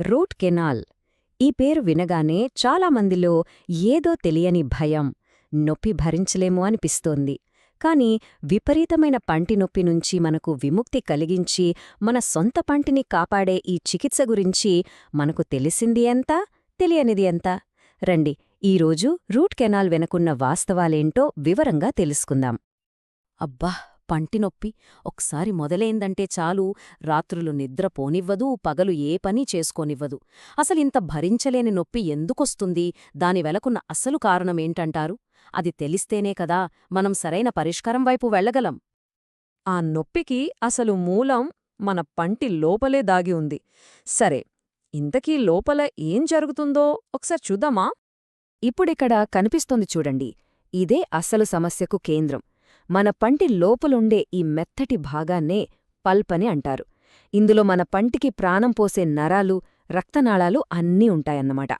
Root canal. ఈ పేరు వినగానే చాలామందిలో ఏదో తెలియని భయం నొప్పి భరించలేము అనిపిస్తోంది. కాని విపరీతమైన పంటి నొప్పి నుంచి మనకు విముక్తి కలిగించి మన సొంత పంటిని కాపాడే ఈ చికిత్స గురించి మనకు తెలిసింది ఎంత తెలియనిది ఎంత? రండి ఈరోజు రూట్ కెనాల్ వెనకున్న వాస్తవాలేంటో వివరంగా తెలుసుకుందాం. అబ్బా! పంటి నొప్పి. ఒకసారి మొదలైందంటే చాలు. రాత్రులు నిద్ర పోనివ్వదు. పగలు ఏ పని చేసుకోనివ్వదు. అసలింత భరించలేని నొప్పి ఎందుకొస్తుంది? దాని వెలకున్న అసలు కారణమేంటంటారు అది తెలిస్తేనే కదా మనం సరైన పరిష్కారం వైపు వెళ్ళగలం. ఆ నొప్పికి అసలు మూలం మన పంటి లోపలే దాగి ఉంది. సరే ఇంతకీ లోపల ఏం జరుగుతుందో ఒకసారి చూద్దామా? ఇప్పుడిక్కడ కనిపిస్తోంది చూడండి. ఇదే అసలు సమస్యకు కేంద్రం. మన పంటి లోపలుండే ఈ మెత్తటి భాగాన్నే పల్పని అంటారు. ఇందులో మన పంటికి ప్రాణం పోసే నరాలు రక్తనాళాలు అన్నీ ఉంటాయన్నమాట.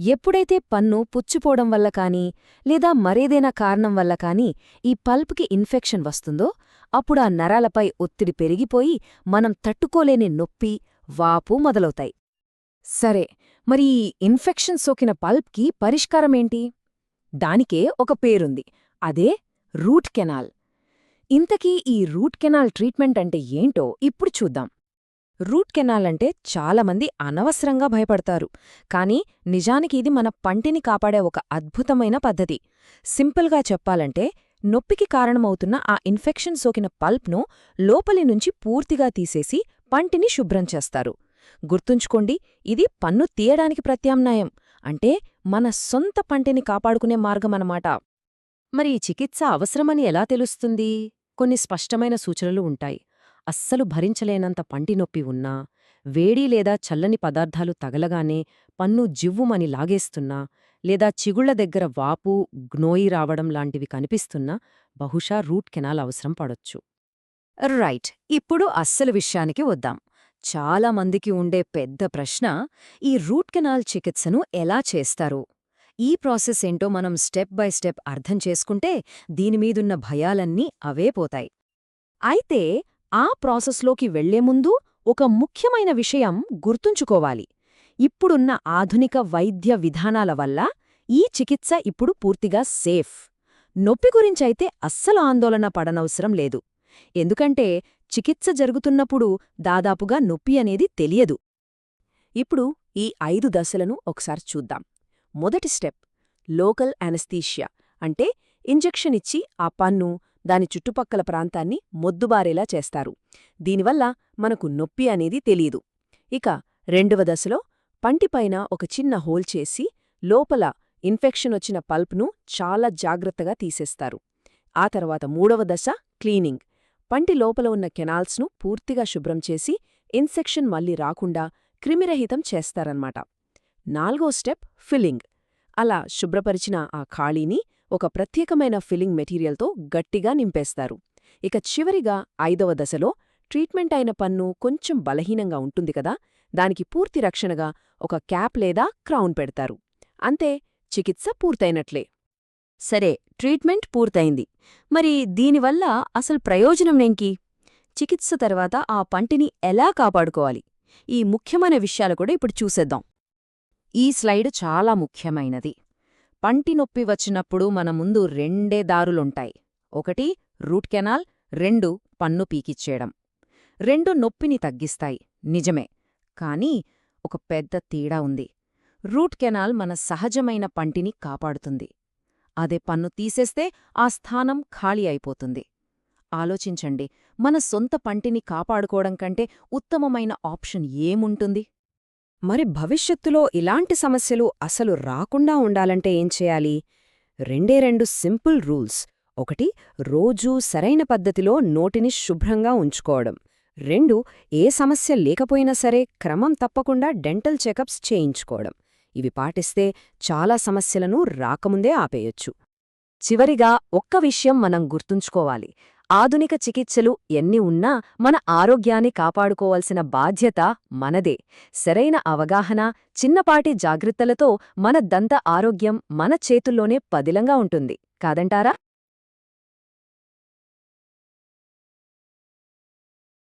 ఎప్పుడైతే పన్ను పుచ్చిపోవడం వల్ల కానీ లేదా మరేదైనా కారణం వల్ల కానీ ఈ పల్ప్కి ఇన్ఫెక్షన్ వస్తుందో అప్పుడు ఆ నరాలపై ఒత్తిడి పెరిగిపోయి మనం తట్టుకోలేని నొప్పి వాపు మొదలవుతాయి. సరే మరి ఈ ఇన్ఫెక్షన్ సోకిన పల్ప్కి పరిష్కారమేంటి దానికే ఒక పేరుంది. అదే రూట్ కెనాల్. ఇంతకీ ఈ రూట్ కెనాల్ ట్రీట్మెంట్ అంటే ఏంటో ఇప్పుడు చూద్దాం. రూట్ కెనాల్ అంటే చాలామంది అనవసరంగా భయపడతారు. కానీ నిజానికి ఇది మన పంటిని కాపాడే ఒక అద్భుతమైన పద్ధతి. సింపుల్గా చెప్పాలంటే నొప్పికి కారణమవుతున్న ఆ ఇన్ఫెక్షన్ సోకిన పల్ప్ను లోపలి నుంచి పూర్తిగా తీసేసి పంటిని శుభ్రం చేస్తారు. గుర్తుంచుకోండి ఇది పన్ను తీయడానికి ప్రత్యామ్నాయం. అంటే మన సొంత పంటిని కాపాడుకునే మార్గమన్నమాట. మరి ఈ చికిత్స అవసరమని ఎలా తెలుస్తుంది? కొన్ని స్పష్టమైన సూచనలు ఉంటాయి. అస్సలు భరించలేనంత పంటి నొప్పి ఉన్నా వేడి లేదా చల్లని పదార్థాలు తగలగానే పన్ను జివ్వుమని లాగేస్తున్నా లేదా చిగుళ్ళ దగ్గర వాపు గ్నోయి రావడం లాంటివి కనిపిస్తున్నా బహుశా రూట్ కెనాల్ అవసరం పడొచ్చు. రైట్. ఇప్పుడు అస్సలు విషయానికి వద్దాం. చాలా మందికి ఉండే పెద్ద ప్రశ్న ఈ రూట్ కెనాల్ చికిత్సను ఎలా చేస్తారు? ఈ ప్రాసెస్ ఏంటో మనం స్టెప్ బై స్టెప్ అర్థం చేసుకుంటే దీనిమీదున్న భయాలన్నీ అవే పోతాయి. అయితే ఆ ప్రాసెస్లోకి వెళ్ళే ముందు ఒక ముఖ్యమైన విషయం గుర్తుంచుకోవాలి. ఇప్పుడున్న ఆధునిక వైద్య విధానాల వల్ల ఈ చికిత్స ఇప్పుడు పూర్తిగా సేఫ్. నొప్పి గురించైతే అస్సలు ఆందోళన పడనవసరం లేదు. ఎందుకంటే చికిత్స జరుగుతున్నప్పుడు దాదాపుగా నొప్పి అనేది తెలియదు. ఇప్పుడు ఈ ఐదు దశలను ఒకసారి చూద్దాం. మొదటి స్టెప్ లోకల్ అనస్థీషియా అంటే ఇంజెక్షన్ ఇచ్చి ఆ పన్ను దాని చుట్టుపక్కల ప్రాంతాన్ని మొద్దుబారేలా చేస్తారు. దీనివల్ల మనకు నొప్పి అనేది తెలీదు. ఇక రెండవ దశలో పంటిపైన ఒక చిన్న హోల్ చేసి లోపల ఇన్ఫెక్షన్ వచ్చిన పల్ప్ను చాలా జాగ్రత్తగా తీసేస్తారు. ఆ తర్వాత మూడవ దశ క్లీనింగ్. పంటి లోపల ఉన్న కెనాల్స్ను పూర్తిగా శుభ్రం చేసి ఇన్సెక్షన్ మళ్ళీ రాకుండా క్రిమిరహితం చేస్తారన్నమాట. నాల్గో స్టెప్ ఫిల్లింగ్. అలా శుభ్రపరిచిన ఆ ఖాళీని ఒక ప్రత్యేకమైన ఫిల్లింగ్ మెటీరియల్తో గట్టిగా నింపేస్తారు. ఇక చివరిగా ఐదవ దశలో ట్రీట్మెంట్ అయిన పన్ను కొంచెం బలహీనంగా ఉంటుంది కదా దానికి పూర్తి రక్షణగా ఒక క్యాప్ లేదా క్రౌన్ పెడతారు. అంతే చికిత్స పూర్తయినట్లే. సరే ట్రీట్మెంట్ పూర్తయింది. మరి దీనివల్ల అసలు ప్రయోజనమేంకి చికిత్స తర్వాత ఆ పంటిని ఎలా కాపాడుకోవాలి? ఈ ముఖ్యమైన విషయాలు కూడా ఇప్పుడు చూసేద్దాం. ఈ స్లైడ్ చాలా ముఖ్యమైనది. పంటి నొప్పి వచ్చినప్పుడు మన ముందు రెండే దారులుంటాయి. ఒకటి రూట్ కెనాల్ రెండు పన్ను పీకిచ్చేయడం. రెండు నొప్పిని తగ్గిస్తాయి నిజమే. కానీ ఒక పెద్ద తేడా ఉంది. రూట్ కెనాల్ మన సహజమైన పంటిని కాపాడుతుంది. అదే పన్ను తీసేస్తే ఆ స్థానం ఖాళీ అయిపోతుంది. ఆలోచించండి మన సొంత పంటిని కాపాడుకోవడం కంటే ఉత్తమమైన ఆప్షన్ ఏముంటుంది? మరి భవిష్యత్తులో ఇలాంటి సమస్యలు అసలు రాకుండా ఉండాలంటే ఏం చేయాలి? రెండే రెండు సింపుల్ రూల్స్. ఒకటి రోజూ సరైన పద్ధతిలో నోటిని శుభ్రంగా ఉంచుకోవడం. రెండు ఏ సమస్య లేకపోయినా సరే క్రమం తప్పకుండా డెంటల్ చెకప్స్ చేయించుకోవడం. ఇవి పాటిస్తే చాలా సమస్యలను రాకముందే ఆపేయొచ్చు. చివరిగా ఒక్క విషయం మనం గుర్తుంచుకోవాలి. ఆధునిక చికిత్సలు ఎన్ని ఉన్నా మన ఆరోగ్యాన్ని కాపాడుకోవాల్సిన బాధ్యత మనదే. సరైన అవగాహన చిన్నపాటి జాగ్రత్తలతో మన దంత ఆరోగ్యం మన చేతుల్లోనే పదిలంగా ఉంటుంది. కాదంటారా?